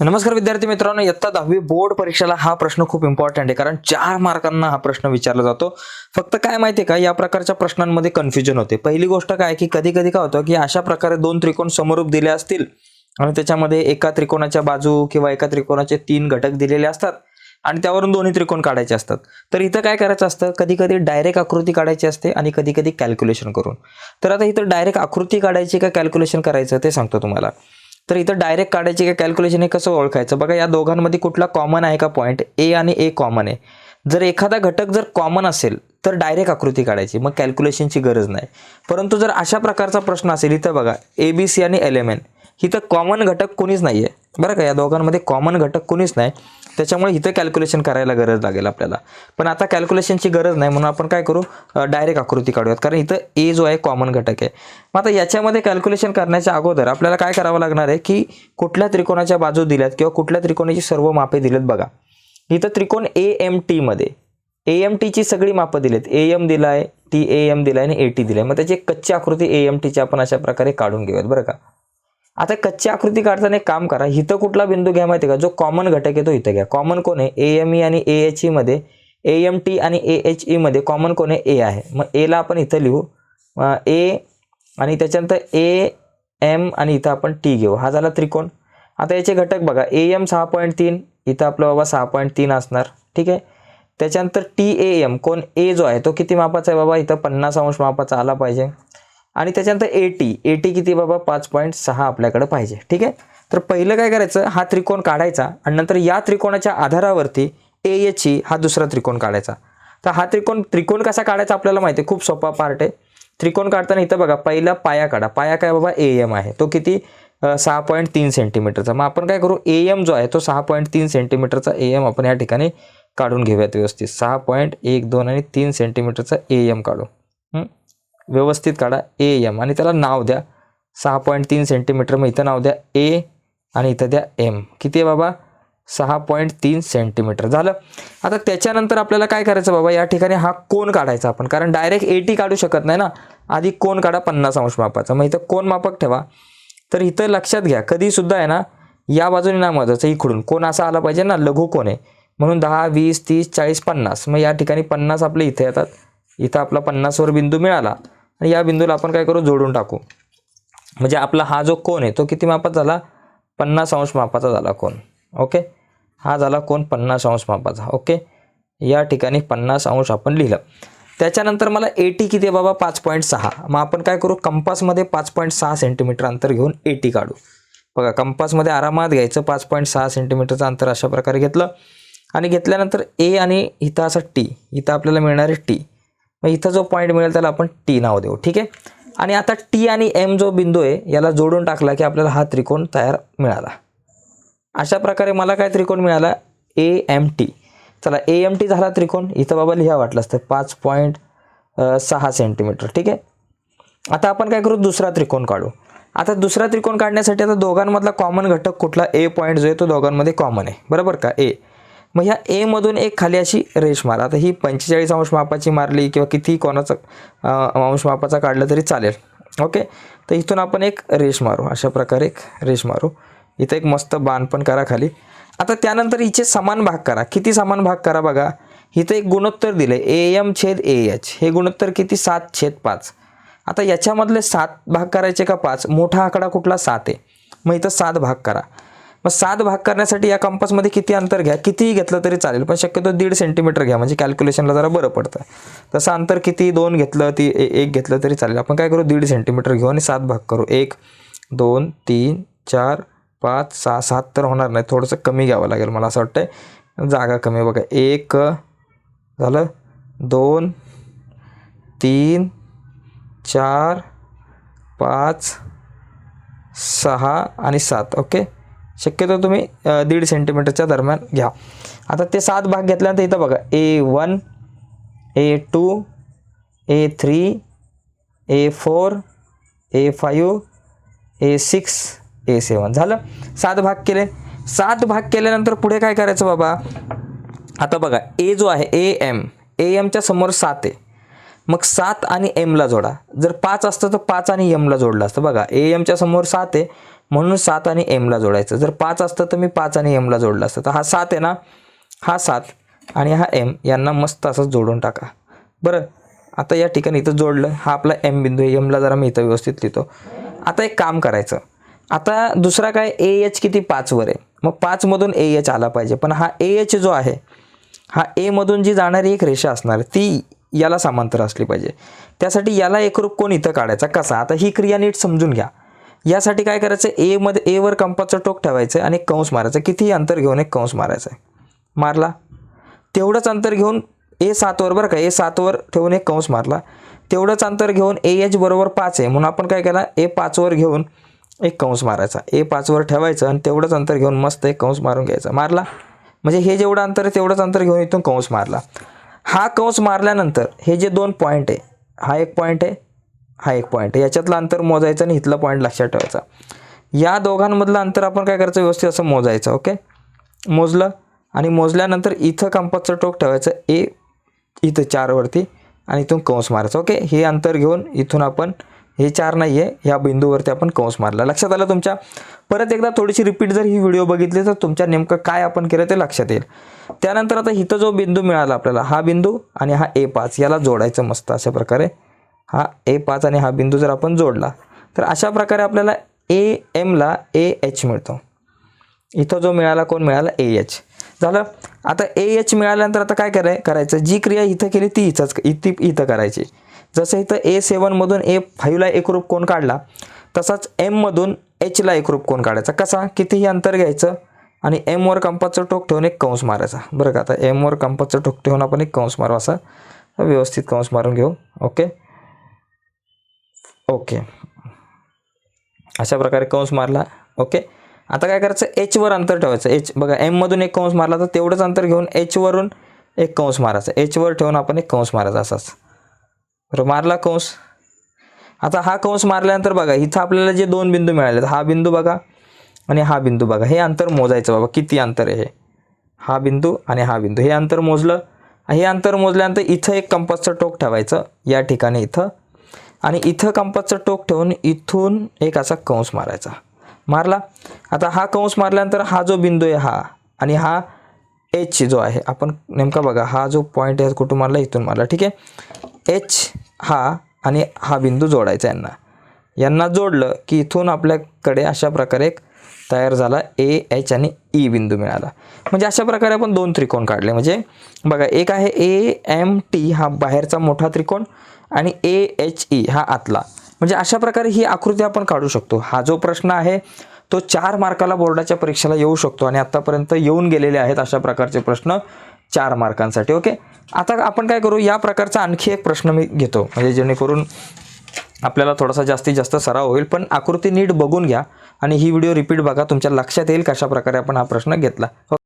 नमस्कार विद्यार्थी मित्रांनो इयत्ता दहावी बोर्ड परीक्षेला हा प्रश्न खूप इम्पॉर्टंट आहे कारण चार मार्कांना हा प्रश्न विचारला जातो. फक्त काय माहितीये का या प्रकारच्या प्रश्नांमध्ये कन्फ्युजन होते. पहिली गोष्ट काय की कधी कधी काय होतं की अशा प्रकारे दोन त्रिकोण समरूप दिले असतील आणि त्याच्यामध्ये एका त्रिकोणाच्या बाजू किंवा एका त्रिकोणाचे तीन घटक दिलेले असतात आणि त्यावरून दोन्ही त्रिकोण काढायचे असतात. तर इथं काय करायचं असतं कधी कधी डायरेक्ट आकृती काढायची असते आणि कधी कधी कॅल्क्युलेशन करून. तर आता इथं डायरेक्ट आकृती काढायची का कॅल्क्युलेशन करायचं ते सांगतो तुम्हाला. तर इथं डायरेक्ट काढायची का कॅल्क्युलेशन हे कसं ओळखायचं? बघा या दोघांमध्ये कुठला कॉमन आहे का पॉईंट ए आणि ए कॉमन आहे. जर एखादा घटक जर कॉमन असेल तर डायरेक्ट आकृती काढायची. मग कॅल्क्युलेशनची गरज नाही. परंतु जर अशा प्रकारचा प्रश्न असेल इथं बघा ए बी सी आणि एल एम एन इथं कॉमन घटक कोणीच नाही आहे बरं का या दोघांमध्ये कॉमन घटक कोणीच नाही. त्याच्यामुळे इथं कॅल्क्युलेशन करायला गरज लागेल आपल्याला. पण आता कॅल्क्युलेशनची गरज नाही म्हणून आपण काय करू? डायरेक्ट आकृती काढूयात. कारण इथं ए जो आहे कॉमन घटक आहे. मग आता याच्यामध्ये कॅल्क्युलेशन करण्याच्या अगोदर आपल्याला काय करावं लागणार आहे की कुठल्या त्रिकोणाच्या बाजू दिल्यात किंवा कुठल्या त्रिकोणाची सर्व मापे दिलेत बघा. इथं त्रिकोण ए एम टीमध्ये ए एम टीची सगळी मापं दिलेत. ए एम दिलाय टी ए एम दिलाय आणि ए टी दिलाय. मग त्याची एक कच्ची आकृती ए एम टीची आपण अशा प्रकारे काढून घेऊयात. बरं का? आता कच्ची आकृती काढताना एक काम करा. इथं कुठला बिंदू घ्या माहिती आहे का? जो कॉमन घटक आहे तो इथं घ्या. कॉमन कोण आहे? ए एम ई आणि ए एच ईमध्ये ए एम टी आणि ए एच ईमध्ये कॉमन कोण आहे? ए आहे. मग एला आपण इथं लिहू. ए आणि त्याच्यानंतर ए एम आणि इथं आपण टी घेऊ. हा झाला त्रिकोण. आता याचे घटक बघा. ए एम सहा पॉईंट तीन इथं आपलं बाबा सहा पॉईंट तीन असणार. ठीक आहे? त्याच्यानंतर टी ए एम कोण? ए जो आहे तो किती मापाचा आहे बाबा? इथं पन्नास अंश मापाचा आला पाहिजे. आणि त्याच्यानंतर ए टी ए टी किती बाबा? पाच पॉईंट सहा आपल्याकडे पाहिजे. ठीक आहे? तर पहिलं काय करायचं? हा त्रिकोण काढायचा आणि नंतर या त्रिकोणाच्या आधारावरती ए एच ई हा दुसरा त्रिकोण काढायचा. तर हा त्रिकोण त्रिकोण कसा काढायचा आपल्याला माहिती आहे? खूप सोपा पार्ट आहे. त्रिकोण काढताना इथं बघा पहिला पाया काढा. पाया काय बाबा? ए एम आहे. तो किती? सहा पॉईंट तीन सेंटीमीटरचा मग आपण काय करू? ए एम जो आहे तो सहा पॉईंट तीन सेंटीमीटरचा ए एम आपण या ठिकाणी काढून घेऊयात व्यवस्थित. सहा पॉईंट एक दोन आणि तीन सेंटीमीटरचा ए एम काढू. व्यवस्थित काढा. ए एम आणि त्याला नाव द्या. सहा पॉईंट तीन सेंटीमीटर मग इथं नाव द्या ए आणि इथं द्या एम किती आहे बाबा? सहा पॉईंट तीन सेंटीमीटर झालं. आता त्याच्यानंतर आपल्याला काय करायचं बाबा? या ठिकाणी हा कोण काढायचा आपण. कारण डायरेक्ट एटी काढू शकत नाही ना. आधी कोण काढा पन्नास अंश मापाचा. मग इथं कोण मापक ठेवा. तर इथं लक्षात घ्या. कधीसुद्धा आहे ना या बाजूने ना महत्वाचं. इकडून. कोण असा आला पाहिजे ना लघु कोण आहे. म्हणून दहा वीस तीस चाळीस पन्नास. मग या ठिकाणी पन्नास आपले इथे येतात. इथं आपला पन्नासवर बिंदू मिळाला. आणि या बिंदूला आपण काय करू? जोडून टाकू. म्हणजे आपला हा जो कोण आहे तो किती मापाचा झाला? पन्नास अंश मापाचा झाला कोण ओके? हा झाला कोण पन्नास अंश मापाचा. ओके? या ठिकाणी पन्नास अंश आपण लिहिलं. त्याच्यानंतर मला एटी किती आहे बाबा? पाच पॉईंट सहा. मग आपण काय करू? कंपासमध्ये पाच पॉईंट सहा सेंटीमीटर अंतर घेऊन एटी काढू. बघा कंपासमध्ये आरामात घ्यायचं पाच पॉईंट सहा सेंटीमीटरचं अंतर अशा प्रकारे घेतलं. आणि घेतल्यानंतर ए आणि इथं असं टी इथं आपल्याला मिळणार आहे टी मग इथं जो पॉईंट मिळेल त्याला आपण टी नाव देऊ ठीक आहे? आणि आता टी आणि एम जो बिंदू आहे याला जोडून टाकला की आपल्याला हा त्रिकोण तयार मिळाला. अशा प्रकारे मला काय त्रिकोण मिळाला? ए एम टी चला ए एम टी झाला त्रिकोण. इथं बाबा लिहा वाटलं असतं पाच पॉईंट सहा सेंटीमीटर ठीक आहे? आता आपण काय करू? दुसरा त्रिकोण काढू. आता दुसरा त्रिकोण काढण्यासाठी आता दोघांमधला कॉमन घटक कुठला? ए पॉईंट जो आहे तो दोघांमध्ये कॉमन आहे. बरोबर का? ए मग ह्या एमधून एक खाली अशी रेष मारा. आता ही पंचेचाळीस अंश मापाची मारली किंवा किती कोणाचा अंश मापाचा काढलं तरी चालेल. ओके? तर इथून आपण एक रेष मारू. अशा प्रकारे एक रेष मारू. इथं एक मस्त बाण पण करा खाली. आता त्यानंतर हिचे समान भाग करा. किती समान भाग करा बघा. इथं एक गुणोत्तर दिलं ए एम छेद ए एच हे गुणोत्तर किती? सात छेद पाच. आता याच्यामधले सात भाग करायचे का पाच? मोठा आकडा कुठला? सात आहे. मग इथं सात भाग करा. मग सात भाग करण्यासाठी या कंपासमध्ये किती अंतर घ्या? कितीही घेतलं तरी चालेल पण शक्यतो दीड सेंटीमीटर घ्या. म्हणजे कॅल्क्युलेशनला जरा बरं पडतं. तसं अंतर किती दोन घेतलं ती ए- एक घेतलं तरी चालेल. आपण काय करू? दीड सेंटीमीटर घेऊ आणि सात भाग करू. एक दोन तीन चार पाच सहा सात तर होणार नाही. थोडंसं कमी घ्यावं लागेल मला असं वाटतंय. जागा कमी आहे बघा. एक झालं? दोन तीन चार पाच सहा आणि सात. ओके? शक्यतो तुम्ही दीड सेंटीमीटरच्या दरम्यान घ्या. आता ते सात भाग घेतल्यानंतर इथं बघा A one A two A three A four A five A six A seven. झालं? सात भाग केले. सात भाग केल्यानंतर पुढे काय करायचं बाबा? आता बघा ए जो आहे ए एम ए एमच्या समोर सात आहे. मग सात आणि एमला जोडा. जर पाच असतं तर पाच आणि एमला जोडलं असतं. बघा ए एमच्या समोर सात आहे. म्हणून सात आणि एमला जोडायचं. जर पाच असतं तर मी पाच आणि एमला जोडलं असतं. तर हा सात आहे ना? हा सात आणि हा एम यांना मस्त असं जोडून टाका. बरं आता या ठिकाणी इथं जोडलं. हा आपला एम बिंदू आहे. एमला जरा मी इथं व्यवस्थित लिहितो. आता एक काम करायचं. आता दुसरा काय? ए एच किती? पाचवर आहे. मग पाचमधून ए एच आला पाहिजे. पण हा ए एच जो आहे हा एमधून जी जाणारी एक रेषा असणार ती याला समांतर असली पाहिजे. त्यासाठी याला एकरूप कोण इथं काढायचा? कसा? आता ही क्रिया नीट समजून घ्या. यासाठी काय करायचं? एमध्ये एवर कंपासचं टोक ठेवायचं आणि कंस मारायचं. कितीही अंतर घेऊन एक कंस मारायचा आहे मारला. तेवढंच अंतर घेऊन ए सातवर बरं का ए सातवर ठेवून एक कंस मारला. तेवढंच अंतर घेऊन ए एच बरोबर पाच आहे. म्हणून आपण काय केला? ए पाचवर घेऊन एक कंस मारायचा. ए पाचवर ठेवायचं आणि तेवढंच अंतर घेऊन मस्त एक कंस मारून घ्यायचा. मारला. म्हणजे हे जेवढं अंतर आहे तेवढंच अंतर घेऊन इथून कंस मारला. हा कंस मारल्यानंतर हे जे दोन पॉईंट आहे हा एक पॉईंट आहे. हा एक पॉईंट याच्यातलं अंतर मोजायचं आणि इथलं पॉईंट लक्षात ठेवायचा. या दोघांमधलं अंतर आपण काय करायचं? व्यवस्थित असं मोजायचं ओके मोजलं आणि मोजल्यानंतर इथं कंपासचं टोक ठेवायचं ए इथं चारवरती आणि इथून कंस मारायचं ओके हे अंतर घेऊन इथून आपण हे चार नाही आहे ह्या बिंदूवरती आपण कंस मारला. लक्षात आलं तुमच्या? परत एकदा थोडीशी रिपीट जर ही व्हिडिओ बघितली तर तुमच्या नेमकं काय आपण केलं ते लक्षात येईल. त्यानंतर आता इथं जो बिंदू मिळाला आपल्याला हा बिंदू आणि हा ए पाच याला जोडायचं मस्त अशा प्रकारे. हा ए पाच आणि हा बिंदू जर आपण जोडला तर अशा प्रकारे आपल्याला ए एमला ए एच मिळतो. इथं जो मिळाला कोण मिळाला? A H. झालं? आता ए एच मिळाल्यानंतर आता काय कराय करायचं? जी क्रिया इथं केली ती इथंच इथं इथं करायची. जसं इथं ए सेवनमधून ए फाईव्हला एकरूप कोण काढला तसाच एममधून एचला एकरूप कोण काढायचा? कसा? कितीही अंतर घ्यायचं आणि एमवर कंपाचं टोक ठेवून एक कंस मारायचा. बरं का? आता एमवर कंपाचं टोक ठेवून आपण एक कंस मारू असा व्यवस्थित कंस मारून घेऊ. ओके? ओके. अशा प्रकारे कंस मारला. ओके. आता काय करायचं? एचवर अंतर ठेवायचं. एच बघा एममधून एक कंस मारला तर तेवढंच अंतर घेऊन एचवरून एक कंस मारायचा. एचवर ठेवून आपण एक कंस मारायचा असाच. बरं मारला कंस. आता हा कंस मारल्यानंतर बघा इथं आपल्याला जे दोन बिंदू मिळाले हा बिंदू बघा आणि हा बिंदू बघा. हे अंतर मोजायचं बाबा किती अंतर आहे हे. हा बिंदू आणि हा बिंदू. हे अंतर मोजलं. हे अंतर मोजल्यानंतर इथं एक कंपासचं टोक ठेवायचं. या ठिकाणी इथं आणि इथं कंपासचं टोक ठेवून इथून एक असा कंस मारायचा. मारला. आता हा कंस मारल्यानंतर हा जो बिंदू आहे हा आणि हा एच जो आहे आपण नेमका बघा हा जो पॉईंट आहे कुठून मारला? इथून मारला. ठीक आहे? एच हा आणि हा बिंदू जोडायचा यांना. यांना जोडलं की इथून आपल्याकडे अशा प्रकारे एक तयार झाला ए एच आणि ई बिंदू मिळाला. म्हणजे अशा प्रकारे आपण दोन त्रिकोण काढले. म्हणजे बघा एक आहे ए एम टी हा बाहेरचा मोठा त्रिकोण आणि ए एच ई हा आतला. म्हणजे अशा प्रकारे ही आकृती आपण काढू शकतो. हा जो प्रश्न आहे तो चार मार्काला बोर्डाच्या परीक्षेला येऊ शकतो आणि आत्तापर्यंत येऊन गेलेले आहेत अशा प्रकारचे प्रश्न चार मार्कांसाठी. ओके? आता आपण काय करू? या प्रकारचा आणखी एक प्रश्न मी घेतो. म्हणजे जेणेकरून आपल्याला थोडासा जास्तीत जास्त सराव होईल पण आकृती नीट बघून घ्या आणि ही व्हिडिओ रिपीट बघा तुमच्या लक्षात येईल कशाप्रकारे आपण हा प्रश्न घेतला.